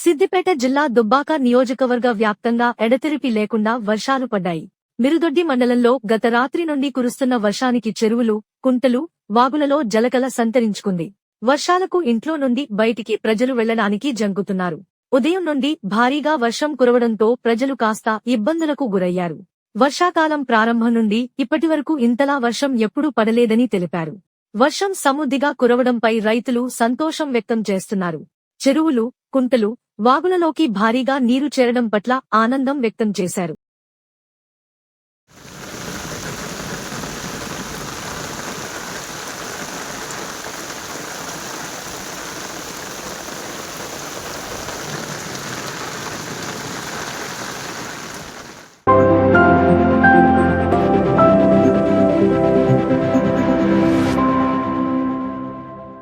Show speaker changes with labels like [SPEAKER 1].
[SPEAKER 1] సిద్దిపేట జిల్లా దుబ్బాక నియోజకవర్గ వ్యాప్తంగా ఎడతెరిపి లేకుండా వర్షాలు పడ్డాయి. మిరుదొడ్డి మండలంలో గత రాత్రి నుండి కురుస్తున్న వర్షానికి చెరువులు కుంటలు వాగులలో జలకల సంతరించుకుంది. వర్షాలకు ఇంట్లో నుండి బయటికి ప్రజలు వెళ్ళడానికి జంకుతున్నారు. ఉదయం నుండి భారీగా వర్షం కురవడంతో ప్రజలు కాస్త ఇబ్బందులకు గురయ్యారు. వర్షాకాలం ప్రారంభం నుండి ఇప్పటివరకు ఇంతలా వర్షం ఎప్పుడూ పడలేదని తెలిపారు. వర్షం సమృద్ధిగా కురవడంపై రైతులు సంతోషం వ్యక్తం చేస్తున్నారు. చెరువులు కుంటలు వాగులలోకి భారీగా నీరు చేరడం పట్ల ఆనందం వ్యక్తం చేశారు.